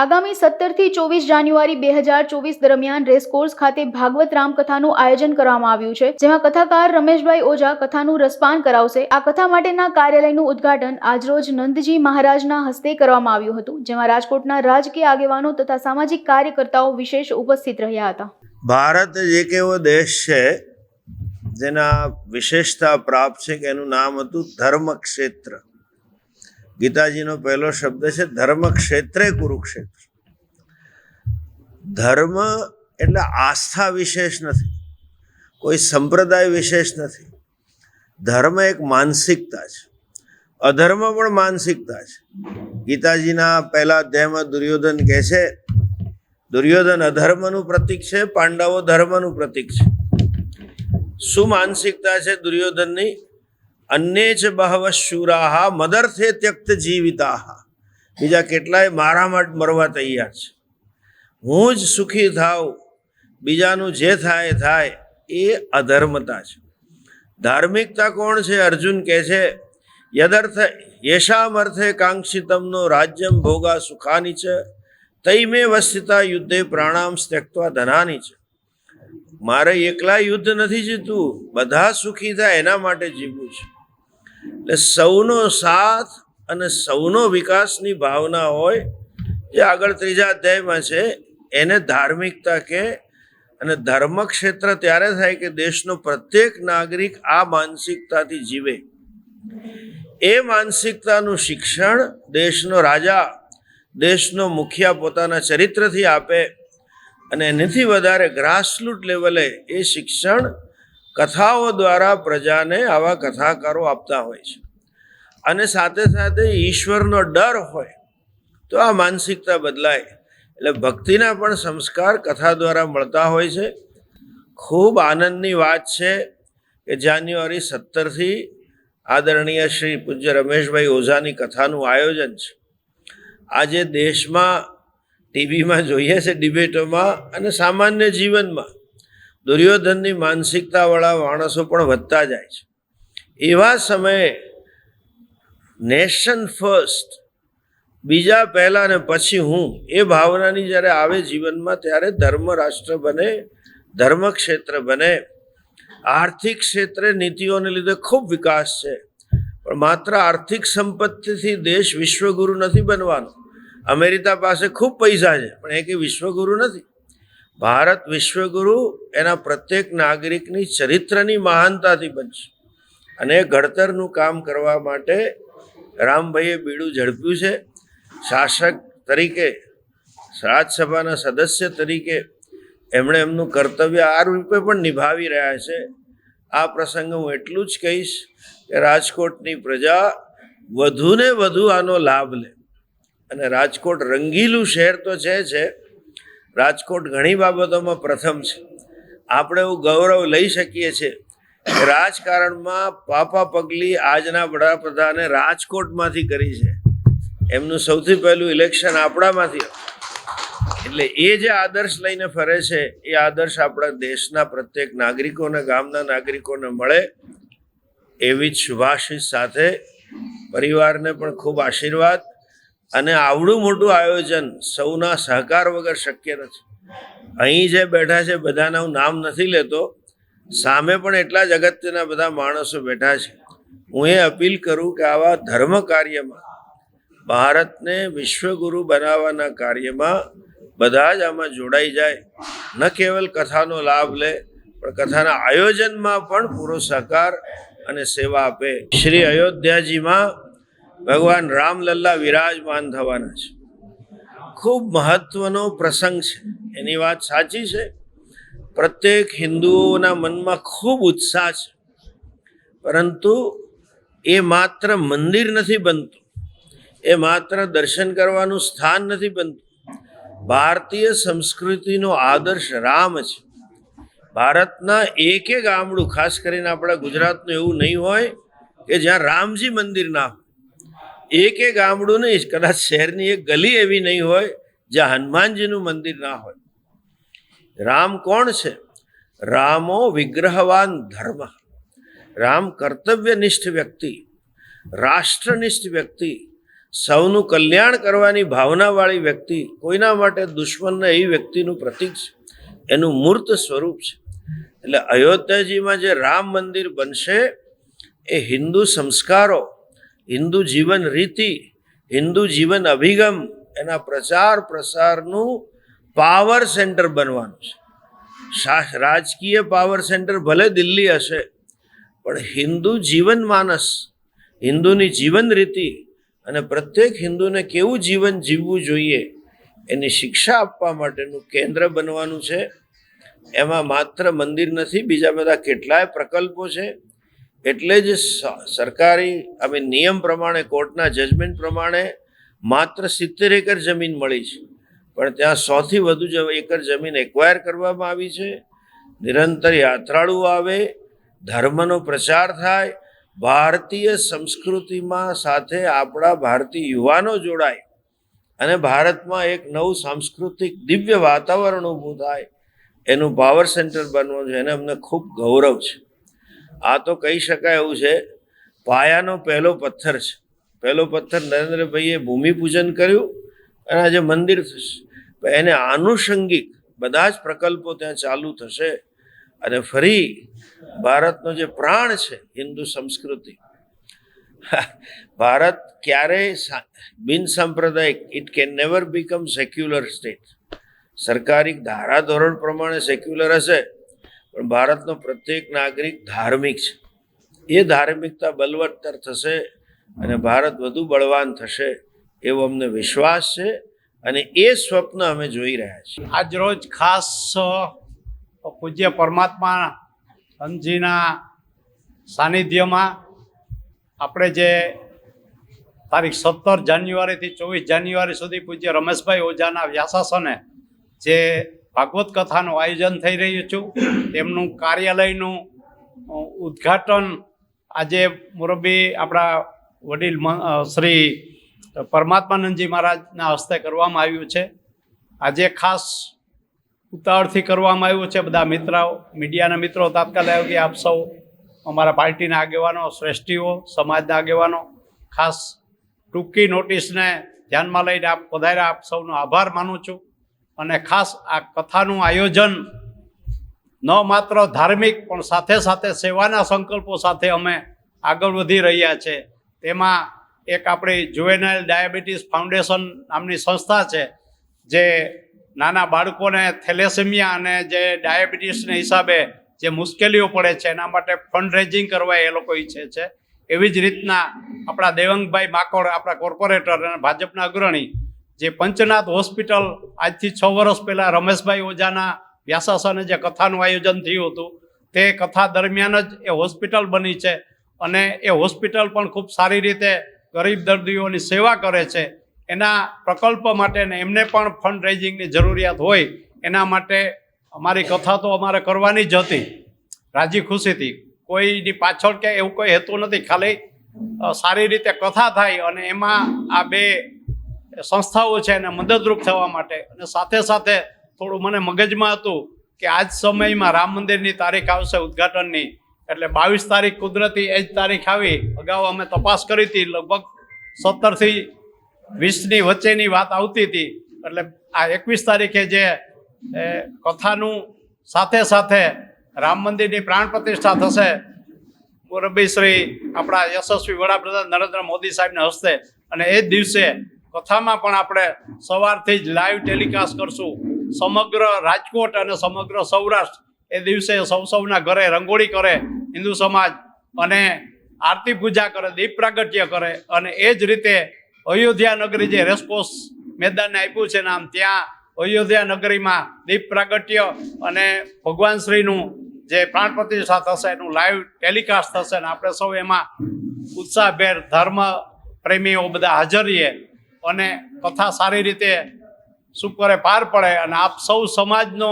આગામી સત્તરથી ચોવીસ જાન્યુઆરી બે હજાર ચોવીસ દરમિયાન રેસકોર્સ ખાતે ભાગવત રામકથાનું આયોજન કરવામાં આવ્યું છે, જેમાં કથાકાર રમેશભાઈ ઓઝા કથાનું રસપાન કરાવશે. આ કથા માટેના કાર્યાલયનું ઉદ્ઘાટન આજરોજ નંદજી મહારાજના હસ્તે કરવામાં આવ્યું હતું, જેમાં રાજકોટના રાજકીય આગેવાનો તથા સામાજિક કાર્યકર્તાઓ વિશેષ ઉપસ્થિત રહ્યા હતા. ભારત એક એવો દેશ છે, જેના વિશેષતા પ્રાપ્ત છે કે એનું નામ હતું ધર્મ ક્ષેત્ર ગીતાજીનો પહેલો શબ્દ છે, ધર્મ ક્ષેત્રે કુરુક્ષેત્ર. ધર્મ એટલે આસ્થા વિશેષ નથી, કોઈ સંપ્રદાય વિશેષ નથી. ધર્મ એક માનસિકતા છે, અધર્મ પણ માનસિકતા છે. ગીતાજીના પહેલા અધ્યાયમાં દુર્યોધન કહે છે, દુર્યોધન અધર્મનું પ્રતીક છે, પાંડવો ધર્મનું પ્રતીક છે. શું માનસિકતા છે દુર્યોધનની? અન્ય જ બહવ શુરાહા મદર્થે ત્યક્ત જીવિતા. બીજા કેટલાય મારા માટે મરવા તૈયાર છે. હું જ સુખી થાવ બીજાનું જે થાય થાય એ અધર્મતા છે. ધાર્મિકતા કોણ છે? અર્જુન કહે છે, યદર્થ યેશામ અર્થે કાંક્ષિતમનો રાજ્યમ ભોગા સુખાની છે, તૈમે વસ્થિતા યુદ્ધે પ્રાણામ ત્યક્તવા ધનાની છે. મારે એકલા યુદ્ધ નથી જીતવું, બધા સુખી થાય એના માટે જીવવું છે. એટલે સૌનો સાથ અને સૌનો વિકાસની ભાવના હોય જે આગળ ત્રીજા અધ્યાયમાં છે, એને ધાર્મિકતા કે અને ધર્મ ક્ષેત્ર ત્યારે થાય કે દેશનો પ્રત્યેક નાગરિક આ માનસિકતાથી જીવે. એ માનસિકતાનું શિક્ષણ દેશનો રાજા, દેશનો મુખિયા પોતાના ચરિત્રથી આપે અને એનાથી વધારે ગ્રાસરૂટ લેવલે એ શિક્ષણ કથાઓ દ્વારા પ્રજાને આવા કથાકારો આપતા હોય છે. અને સાથે સાથે ઈશ્વરનો ડર હોય, તો આ માનસિકતા બદલાય. એટલે ભક્તિના પણ સંસ્કાર કથા દ્વારા મળતા હોય છે. ખૂબ આનંદની વાત છે કે જાન્યુઆરી સત્તરથી આદરણીય શ્રી પૂજ્ય રમેશભાઈ ઓઝાની કથાનું આયોજન છે. આજે દેશમાં ટીવીમાં જોઈએ છે, ડિબેટોમાં અને સામાન્ય જીવનમાં. દુર્યોધનની માનસિકતાવાળા માણસો પણ વધતા જાય છે. એવા સમયે નેશન ફર્સ્ટ, બીજા પહેલાં ને પછી હું, એ ભાવનાની જ્યારે આવે જીવનમાં ત્યારે ધર્મ રાષ્ટ્ર બને ધર્મ ક્ષેત્ર બને. આર્થિક ક્ષેત્રે નીતિઓને લીધે ખૂબ વિકાસ છે. પણ માત્ર આર્થિક સંપત્તિથી દેશ વિશ્વગુરુ નથી બનવાનો. અમેરિકા પાસે ખૂબ પૈસા છે, પણ એ કે વિશ્વગુરુ નથી. ભારત વિશ્વગુરુ એના પ્રત્યેક નાગરિકની ચરિત્રની મહાનતાથી બનશે. અને ઘડતરનું કામ કરવા માટે રામભાઈએ બીડું ઝડપ્યું છે. શાસક તરીકે, રાજ્યસભાના સદસ્ય તરીકે એમણે એમનું કર્તવ્ય આ રૂપે પણ નિભાવી રહ્યા છે. આ પ્રસંગે હું એટલું જ કહીશ કે રાજકોટની પ્રજા વધુને વધુ આનો લાભ લે. અને રાજકોટ રંગીલું શહેર તો છે છે રાજકોટ ઘણી બાબતોમાં પ્રથમ છે. આપણે એવું ગૌરવ લઈ શકીએ છીએ રાજકારણમાં પાપા પગલી આજના વડાપ્રધાને રાજકોટમાંથી કરી છે. એમનું સૌથી પહેલું ઇલેક્શન આપણામાંથી એટલે એ જે આદર્શ લઈને ફરે છે, એ આદર્શ આપણા દેશના પ્રત્યેક નાગરિકોને, ગામના નાગરિકોને મળે એવી જ શુભાશીષ સાથે પરિવારને પણ ખૂબ આશીર્વાદ અને આવડું મોટું આયોજન સૌના સહકાર વગર શક્ય નથી. અહીં જે બેઠા છે, બધાના હું નામ નથી લેતો, સામે પણ એટલા જ અગત્યના બધા માણસો બેઠા છે. હું એ અપીલ કરું કે આવા ધર્મ કાર્યમાં, ભારતને વિશ્વગુરુ બનાવવાના કાર્યમાં બધા જ આમાં જોડાઈ જાય. ન કેવલ કથાનો લાભ લે, પણ કથાના આયોજનમાં પણ પૂરો સહકાર અને સેવા આપે. શ્રી અયોધ્યાજીમાં ભગવાન રામલલ્લા વિરાજમાન થવાના છે. ખૂબ મહત્વનો પ્રસંગ છે. એની વાત સાચી છે. પ્રત્યેક હિન્દુઓના મનમાં ખૂબ ઉત્સાહ છે. પરંતુ એ માત્ર મંદિર નથી બનતું. એ માત્ર દર્શન કરવાનું સ્થાન નથી બનતું. ભારતીય સંસ્કૃતિનો આદર્શ રામ છે. ભારતના એક ગામડું, ખાસ કરીને આપણા ગુજરાતનું એવું નહીં હોય કે જ્યાં રામજી મંદિર ના હોય. એક એક ગામડું નહીં, કદાચ શહેરની એક ગલી એવી નહીં હોય, જ્યાં હનુમાનજીનું મંદિર ના હોય. રામ કોણ છે? રામો વિગ્રહવાન ધર્મ. રામ કર્તવ્યનિષ્ઠ વ્યક્તિ, રાષ્ટ્રનિષ્ઠ વ્યક્તિ, સૌનું કલ્યાણ કરવાની ભાવનાવાળી વ્યક્તિ, કોઈના માટે દુશ્મનના એ વ્યક્તિનું પ્રતીક છે. એનું મૂર્ત સ્વરૂપ છે. એટલે અયોધ્યાજીમાં જે રામ મંદિર બનશે, એ હિન્દુ સંસ્કારો હિન્દુ જીવન રીતિ, હિન્દુ જીવન અભિગમ, એના પ્રચાર પ્રસારનું પાવર સેન્ટર બનવાનું છે. રાજકીય પાવર સેન્ટર ભલે દિલ્હી હશે, પણ હિન્દુ જીવન માનસ, હિન્દુની જીવન રીતિ અને પ્રત્યેક હિન્દુને કેવું જીવન જીવવું જોઈએ, એની શિક્ષા આપવા માટેનું કેન્દ્ર બનવાનું છે. એમાં માત્ર મંદિર નથી, બીજા બધા કેટલાય પ્રકલ્પો છે. એટલે જ સરકારી અમે નિયમ પ્રમાણે, કોર્ટના જજમેન્ટ પ્રમાણે માત્ર સિત્તેર એકર જમીન મળી છે. પણ ત્યાં સોથી વધુ એકર જમીન એક્વાયર કરવામાં આવી છે. નિરંતર યાત્રાળુ આવે, ધર્મનો પ્રચાર થાય, ભારતીય સંસ્કૃતિમાં સાથે આપણા ભારતીય યુવાનો જોડાય અને ભારતમાં એક નવું સાંસ્કૃતિક દિવ્ય વાતાવરણ ઊભું થાય, એનું પાવર સેન્ટર બનવું છે. એને અમને ખૂબ ગૌરવ છે. આ તો કહી શકાય એવું છે, પાયાનો પહેલો પથ્થર છે. પહેલો પથ્થર નરેન્દ્રભાઈએ ભૂમિપૂજન કર્યું અને આજે મંદિર થશે. એને આનુષંગિક બધા જ પ્રકલ્પો ત્યાં ચાલુ થશે અને ફરી ભારતનો જે પ્રાણ છે, હિન્દુ સંસ્કૃતિ, ભારત ક્યારેય સા- બિન સાંપ્રદાયિક it can never become secular state સરકારી ધારાધોરણ પ્રમાણે સેક્યુલર હશે. પણ ભારતનો પ્રત્યેક નાગરિક ધાર્મિક છે. એ ધાર્મિકતા બલવત્તર થશે અને ભારત વધુ બળવાન થશે એવો અમને વિશ્વાસ છે અને એ સ્વપ્ન અમે જોઈ રહ્યા છીએ. આજ રોજ ખાસ પૂજ્ય પરમાત્મા હંજીના સાનિધ્યમાં આપણે જે તારીખ સત્તર જાન્યુઆરીથી ચોવીસ જાન્યુઆરી સુધી પૂજ્ય રમેશભાઈ ઓઝાના વ્યાસાસને જે ભાગવત કથાનું આયોજન થઈ રહ્યું છું. તેમનું કાર્યાલયનું ઉદ્ઘાટન આજે મુરબ્બી આપણા વડીલ શ્રી પરમાત્માનંદજી મહારાજના હસ્તે કરવામાં આવ્યું છે. આજે ખાસ ઉતાવળથી કરવામાં આવ્યું છે બધા મિત્રો મીડિયાના મિત્રો, તાત્કાલિક આપ સૌ, અમારા પાર્ટીના આગેવાનો, શ્રેષ્ઠીઓ, સમાજના આગેવાનો, ખાસ ટૂંકી નોટિસને ધ્યાનમાં લઈને આપ, વધારે આપ સૌનો આભાર માનું છું. અને ખાસ આ કથાનું આયોજન ન માત્ર ધાર્મિક, પણ સાથે સાથે સેવાના સંકલ્પો સાથે અમે આગળ વધી રહ્યા છે. તેમાં એક આપણી જુવેનાઇલ ડાયાબિટીસ ફાઉન્ડેશન નામની સંસ્થા છે, જે નાના બાળકોને થેલેસેમિયા અને જે ડાયાબિટીસને હિસાબે જે મુશ્કેલીઓ પડે છે, એના માટે ફંડ રેઝિંગ કરવા એ લોકો ઈચ્છે છે. એવી જ રીતના આપણા દેવંગભાઈ માકોડ, આપણા કોર્પોરેટર અને ભાજપના અગ્રણી જે પંચનાથ હોસ્પિટલ આજથી છ વર્ષ પહેલાં રમેશભાઈ ઓઝાના વ્યાસાસને જે કથાનું આયોજન થયું હતું, તે કથા દરમિયાન જ એ હોસ્પિટલ બની છે અને એ હોસ્પિટલ પણ ખૂબ સારી રીતે ગરીબ દર્દીઓની સેવા કરે છે. એના પ્રકલ્પ માટે ને એમને પણ ફંડ રેઝિંગની જરૂરિયાત હોય, એના માટે અમારી કથા તો અમારે કરવાની જ હતી. રાજી ખુશીથી કોઈની પાછળ કે એવું કોઈ હેતુ નથી. ખાલી સારી રીતે કથા થાય અને એમાં આ બે સંસ્થાઓ છે એને મદદરૂપ થવા માટે. અને સાથે સાથે થોડું મને મગજમાં હતું કે આજ સમયમાં રામ મંદિરની તારીખ આવશે ઉદ્ઘાટનની. એટલે બાવીસ તારીખ કુદરતી એ જ તારીખ આવી. અગાઉ અમે તપાસ કરી હતી, લગભગ સત્તરથી વીસની વચ્ચેની વાત આવતી હતી. એટલે આ એકવીસ તારીખે જે કથાનું સાથે સાથે રામ મંદિરની પ્રાણ પ્રતિષ્ઠા થશે. મોરબી શ્રી આપણા યશસ્વી વડાપ્રધાન નરેન્દ્ર મોદી સાહેબના હસ્તે. અને એ જ દિવસે કથામાં પણ આપણે સવારથી જ લાઈવ ટેલિકાસ્ટ કરશું. સમગ્ર રાજકોટ અને સમગ્ર સૌરાષ્ટ્ર એ દિવસે સૌ સૌના ઘરે રંગોળી કરે, હિન્દુ સમાજ અને આરતી પૂજા કરે, દીપ પ્રાગટ્ય કરે અને એ જ રીતે અયોધ્યા નગરી જે રેસકોર્સ મેદાનને આપ્યું છે નામ ત્યાં અયોધ્યા નગરીમાં દીપ પ્રાગટ્ય અને ભગવાન શ્રીનું જે પ્રાણ પ્રતિષ્ઠા થશે એનું લાઈવ ટેલિકાસ્ટ થશે અને આપણે સૌ એમાં ઉત્સાહભેર ધર્મ પ્રેમીઓ બધા હાજર રહીએ અને કથા સારી રીતે સુપરે પાર પડે અને આપ સૌ સમાજનો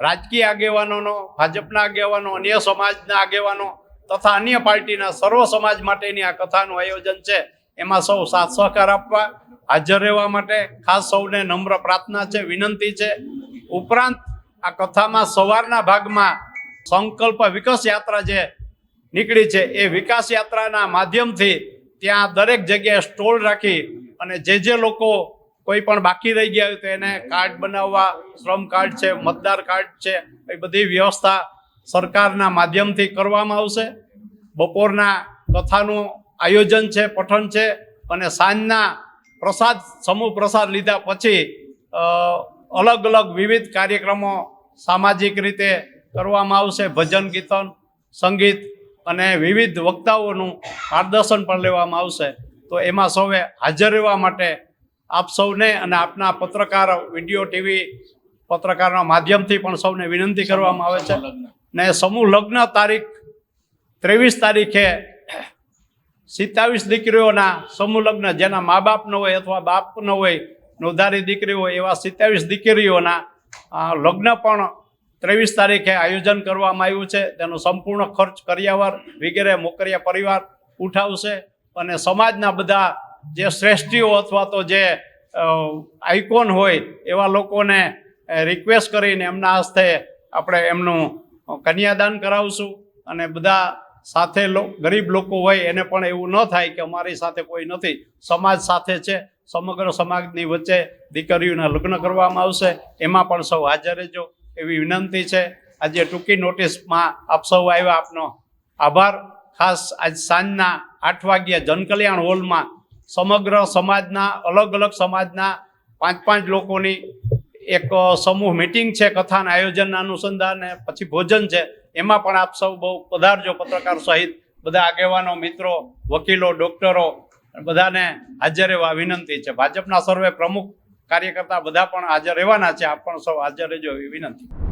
રાજકીય આગેવાનોનો, ભાજપના આગેવાનો, અન્ય સમાજના આગેવાનો તથા અન્ય પાર્ટીના સર્વ સમાજ માટેની આ કથાનું આયોજન છે. એમાં સૌ સાથ સહકાર આપવા, હાજર રહેવા માટે ખાસ સૌને નમ્ર પ્રાર્થના છે, વિનંતી છે. ઉપરાંત આ કથામાં સવારના ભાગમાં સંકલ્પ વિકાસ યાત્રા જે નીકળી છે, એ વિકાસ યાત્રાના માધ્યમથી ત્યાં દરેક જગ્યાએ સ્ટોલ રાખી અને જે જે લોકો કોઈ પણ બાકી રહી ગયા હોય તો એને કાર્ડ બનાવવા, શ્રમ કાર્ડ છે, મતદાર કાર્ડ છે, એ બધી વ્યવસ્થા સરકારના માધ્યમથી કરવામાં આવશે. બપોરના કથાનું આયોજન છે, પઠન છે અને સાંજના પ્રસાદ, સમૂહ પ્રસાદ લીધા પછી અલગ અલગ વિવિધ કાર્યક્રમો સામાજિક રીતે કરવામાં આવશે. ભજન, કીર્તન, સંગીત અને વિવિધ વક્તાઓનું માર્ગદર્શન પણ લેવામાં આવશે. તો એમાં સૌએ હાજર રહેવા માટે આપ સૌને અને આપના પત્રકાર વીડિયો ટીવી પત્રકારના માધ્યમથી પણ સૌને વિનંતી કરવામાં આવે છે. ને સમૂહ લગ્ન તારીખ ત્રેવીસ તારીખે સિત્તાવીસ દીકરીઓના સમૂહ લગ્ન જેના મા બાપ ન હોય અથવા બાપ ન હોય નોંધારી દીકરી હોય એવા સિત્તાવીસ દીકરીઓના લગ્ન પણ ત્રેવીસ તારીખે આયોજન કરવામાં આવ્યું છે. તેનો સંપૂર્ણ ખર્ચ કર્યાવર વગેરે મોકરિયા પરિવાર ઉઠાવશે અને સમાજના બધા જે શ્રેષ્ઠીઓ અથવા તો જે આઇકોન હોય એવા લોકોને રિક્વેસ્ટ કરીને એમના હસ્તે આપણે એમનું કન્યાદાન કરાવશું અને બધા સાથે ગરીબ લોકો હોય એને પણ એવું ન થાય કે અમારી સાથે કોઈ નથી. સમાજ સાથે છે. સમગ્ર સમાજની વચ્ચે દીકરીઓના લગ્ન કરવામાં આવશે. એમાં પણ સૌ હાજર રહેજો. એવી વિનંતી છે. આજે ટૂંકી નોટિસમાં આપ સૌ આવ્યા આપનો આભાર. ખાસ આજ સાંજના આઠ વાગ્યે જનકલ્યાણ હોલમાં સમગ્ર સમાજના, અલગ અલગ સમાજના પાંચ પાંચ લોકોની એક સમૂહ મિટિંગ છે કથાના આયોજનના અનુસંધાને પછી ભોજન છે. એમાં પણ આપ સૌ બહુ પધારજો પત્રકાર સહિત. બધા આગેવાનો, મિત્રો, વકીલો, ડોક્ટરો બધાને હાજર એવા વિનંતી છે. ભાજપના સર્વે પ્રમુખ કાર્યકર્તા બધા પણ હાજર રહેવાના છે. આપ પણ સૌ હાજર રહેજો એવી વિનંતી.